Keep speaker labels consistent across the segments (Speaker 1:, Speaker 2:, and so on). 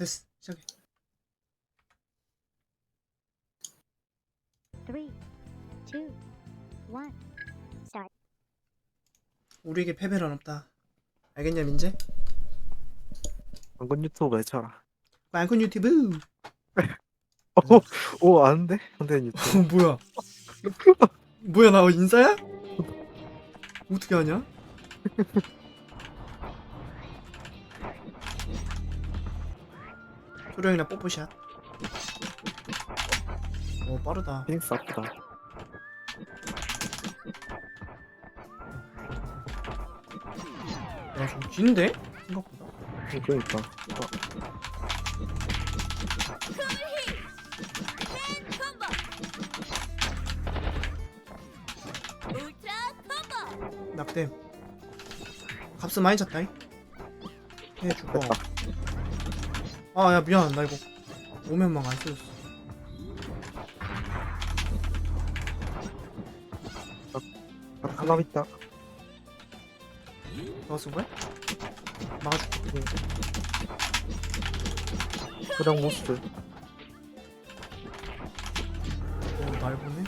Speaker 1: 됐어 시작해
Speaker 2: Three, two, one. Start.
Speaker 1: 우리에게 패배란 없다 알겠냐 민재?
Speaker 3: 방금 유튜브 외쳐라.
Speaker 1: 마이콘 유튜브
Speaker 3: 오, 오 아는데? 근데 유튜브.
Speaker 1: 어 뭐야 뭐야 나 인싸야? 어떻게 하냐? 소령이랑 뽀뽀샷 오 빠르다
Speaker 3: 피닉스 아프다.
Speaker 1: 야좀 긴데? 생각보다
Speaker 3: 그러니까.
Speaker 1: 낙댐 값은 많이 잤다잉 해줄거
Speaker 3: 됐다.
Speaker 1: 아 야 미안 나 이거 오면망 안 쓰였어
Speaker 3: 하나 있다.
Speaker 1: 너가 쓴 거야? 막아줄게
Speaker 3: 소량 모스.
Speaker 1: 오 날 보네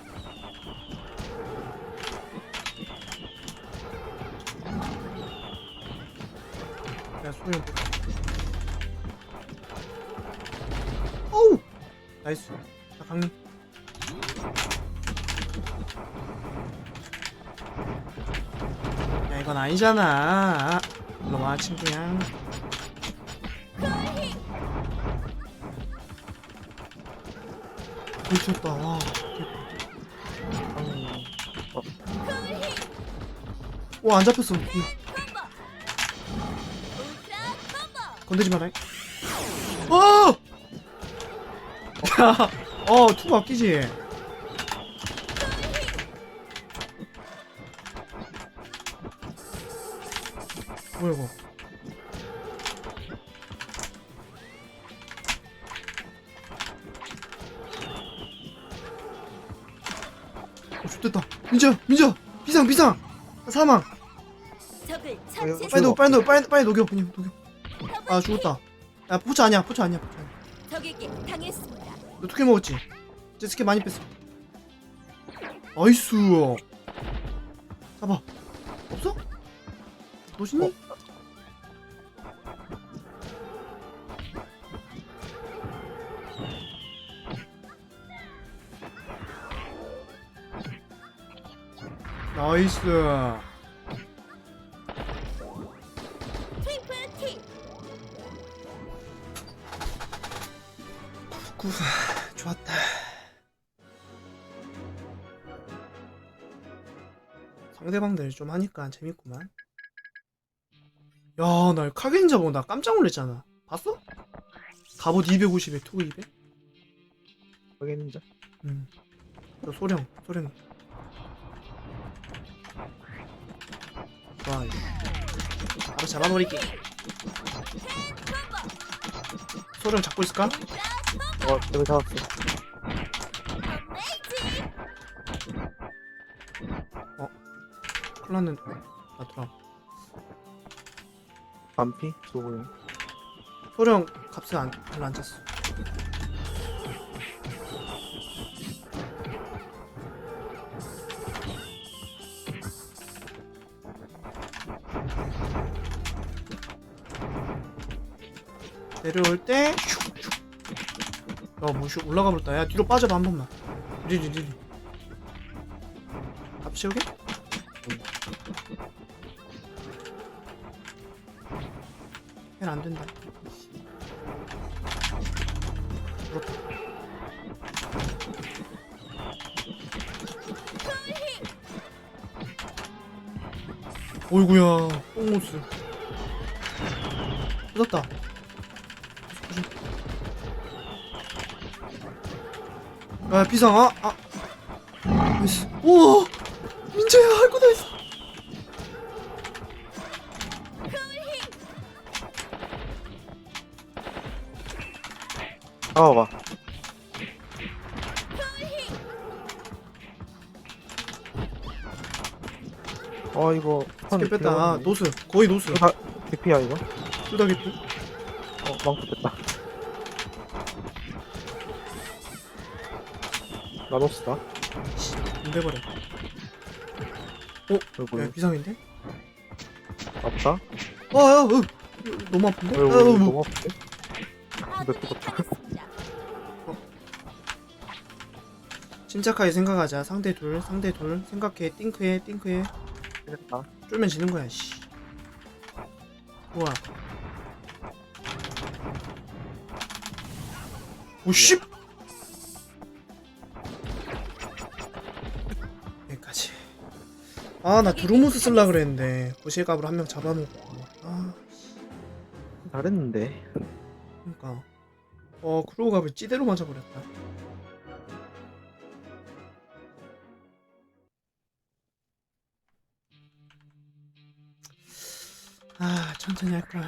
Speaker 1: 나이스. 자 강림. 야 이건 아니잖아. 일로 와 친구야 미쳤다. 와 와, 안 잡혔어. 건들지 마라. 어! 야, 어, 투구 아끼지? 뭐야, 이거. 어, 좋됐다. 민자, 민자! 비상, 비상! 사망!
Speaker 4: 적을
Speaker 3: 어,
Speaker 1: 빨리 녹여, 빨리 녹여, 빨리, 빨리 녹여, 그냥 녹여. 아, 죽었다. 야, 포차 아니야, 포차 아니야, 포차 투캐 먹었지? 이제 스캐 많이 뺐어. 나이스. 잡아. 없어? 노신이? 나이스. 19 좋았다. 상대방들 좀 하니까 재밌구만. 야날 카겐자 보고 나 깜짝 놀랐잖아. 봤어? 갑옷 250에 투 200?
Speaker 3: 카겐자
Speaker 1: 응. 소령 소령. 와 바로 잡아버릴게. 소령 잡고 있을까?
Speaker 3: 어, 여기 잡았어.
Speaker 1: 큰일 났는데. 나 돌아.
Speaker 3: 반피? 소고요.
Speaker 1: 소령 값은 안, 별로 안 찼어. 내려올 때 슉, 슉. 야, 뭐시 올라가 볼다. 야, 뒤로 빠져봐 한 번만. 리리 리리. 앞 채우게? 안 된다. 그렇다. 어이구야, 똥모스. 뜯었다. 야, 비상, 아, 아. 우와! 민재야, 할거다 했어.
Speaker 3: 잡아봐. 어, 이거.
Speaker 1: 스킬 뺐다. 아, 노스. 거의 노스.
Speaker 3: 이거 다, 개피야, 이거?
Speaker 1: 뚜다겠지?
Speaker 3: 어, 망토 뺐다. 나노스다.
Speaker 1: 안 돼버려
Speaker 3: 그리고
Speaker 1: 야 비상인데?
Speaker 3: 없다.
Speaker 1: 아야 으, 너무 아픈데?
Speaker 3: 어이구,
Speaker 1: 아, 으,
Speaker 3: 너무 아픈데?
Speaker 4: 아군이
Speaker 3: 뜨겁다.
Speaker 4: 당했습니다.
Speaker 1: 침착하게 생각하자 상대 둘 상대 둘 생각해 띵크해 띵크해
Speaker 3: 됐다.
Speaker 1: 쫄면 지는 거야 씨 좋아 오씨 아 나 드로모스 쓸라 그랬는데. 고실갑으로 한 명 잡아놓고. 아
Speaker 3: 잘했는데.
Speaker 1: 그니까. 어 크로우갑을 찌대로 맞아버렸다. 아 천천히 할걸.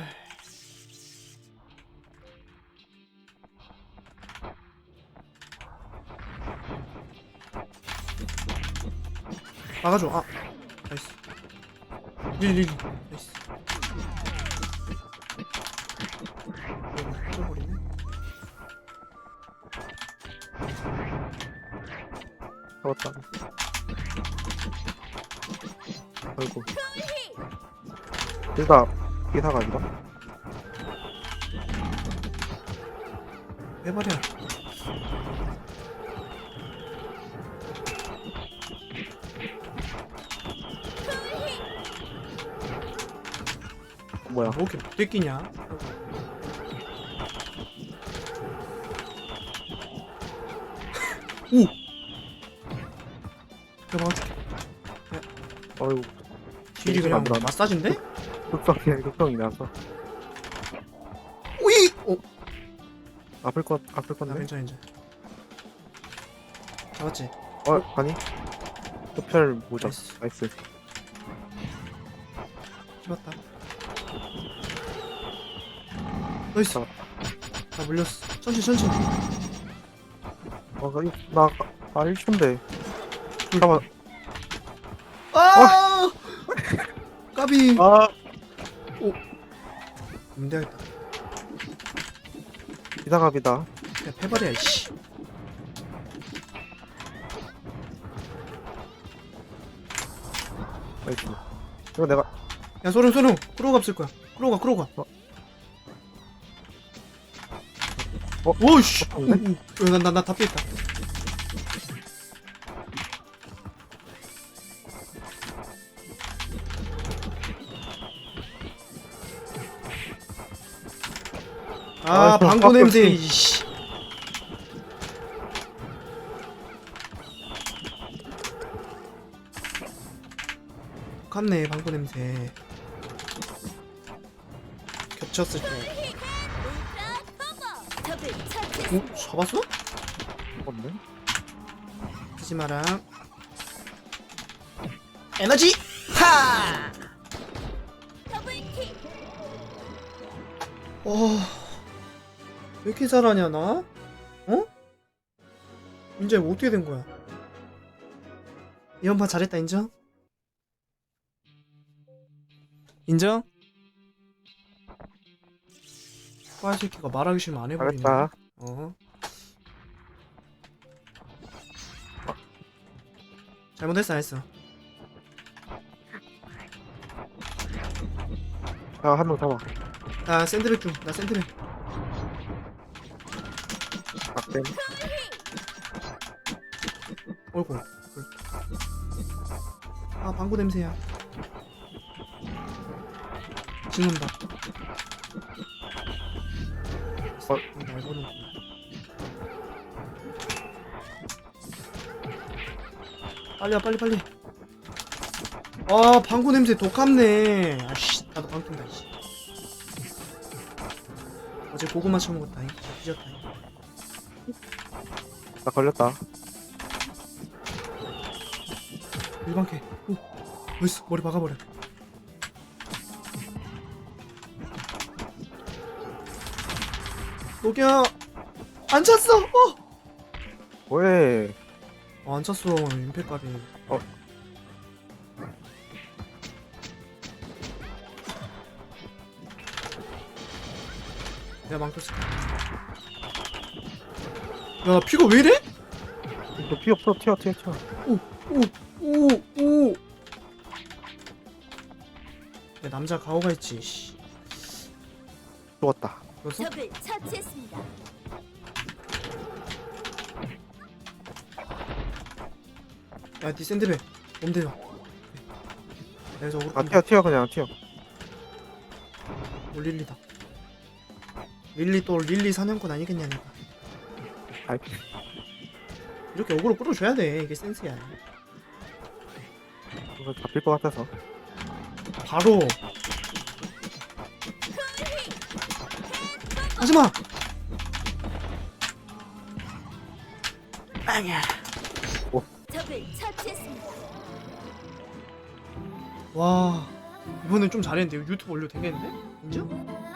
Speaker 1: 막아줘. 아 나이스 리리리 나이스 터져버리네
Speaker 3: 잡았다. 아이고. 얘가 기사가 아니다.
Speaker 1: 해버려
Speaker 3: 뭐야?
Speaker 1: 뭐 이렇게 못 뺏기냐 오! 내가 맞출게
Speaker 3: 어이구.
Speaker 1: 딜이 그냥
Speaker 3: 안 들어왔네.
Speaker 1: 마사지인데?
Speaker 3: 극성이야, 극성이 나서.
Speaker 1: 오이! 어?
Speaker 3: 아플 것, 아플
Speaker 1: 나
Speaker 3: 건데?
Speaker 1: 괜찮아 괜찮아 잡았지?
Speaker 3: 어, 아니? 흡혈 모자.
Speaker 1: 나이스.
Speaker 3: 나이스.
Speaker 1: 잡았다 나이스. 나 물렸어 천천히 천천히
Speaker 3: 어, 나, 나, 아, 1초인데. 잠깐만.
Speaker 1: 아! 까비
Speaker 3: 아!
Speaker 1: 문제겠다
Speaker 3: 기사갑이다.
Speaker 1: 야 패버려야 이씨
Speaker 3: 나이스. 이거 내가,
Speaker 1: 야 소룡 소룡 크로우가 없을 거야 크로우가 크로우가
Speaker 3: 어.
Speaker 1: 어? 오이씨
Speaker 3: 어?
Speaker 1: 나나나 답했다. 아
Speaker 3: 아,
Speaker 1: 방구
Speaker 3: 아,
Speaker 1: 냄새
Speaker 3: 그-
Speaker 1: 이씨 갔네 방구 냄새. 겹쳤을 때 오? 잡았어?
Speaker 3: 뭔데?
Speaker 1: 하지마랑 에너지 하! 어... 왜 이렇게 잘하냐 나? 어? 뭐 어떻게 된 거야? 이번 판 잘했다 인정? 인정? 빠이 새끼가 말하기 싫으면 안 해버리네
Speaker 3: 잘했다.
Speaker 1: 어. 잘못했어 안 했어
Speaker 3: 야, 한명 잡아.
Speaker 1: 나 샌드백 좀나 샌드백
Speaker 3: 낙댐.
Speaker 1: 어이구 아 방구 냄새야 짓는다
Speaker 3: 어.
Speaker 1: 날 보는 빨리 와 빨리 빨리. 아 방구 냄새 독합네. 아씨 나도 방구 낀다 씨 어제 고구마 처먹었다 잉 뒤졌다 잉
Speaker 3: 나 걸렸다.
Speaker 1: 일반캐. 오 나이스. 머리 박아버려. 녹여. 안 찼어. 어!
Speaker 3: 왜?
Speaker 1: 어, 안 찼어 임팩까지
Speaker 3: 어.
Speaker 1: 내가 망쳤어 야 피가 왜 이래?
Speaker 3: 너 피 없어. 튀어 튀어 튀어.
Speaker 1: 오오오 야 남자 가오가 있지 씨.
Speaker 3: 죽었다.
Speaker 1: 그래서
Speaker 4: 적을 처치했습니다.
Speaker 1: 야니 샌드백. 몸대요? 여기서 오르
Speaker 3: 아 튀어 튀어 그냥 튀어.
Speaker 1: 오 릴리다. 릴리 또 릴리 사냥꾼 아니겠냐 내가.
Speaker 3: 아이.
Speaker 1: 이렇게 어그로 끌어줘야 돼. 이게 센스야.
Speaker 3: 이거 잡힐 것 같아서.
Speaker 1: 바로. 하지마! 빵야
Speaker 4: 적을 처치했습니다.
Speaker 1: 와 이번엔 좀 잘했는데 유튜브 올려도 되겠는데? 인정?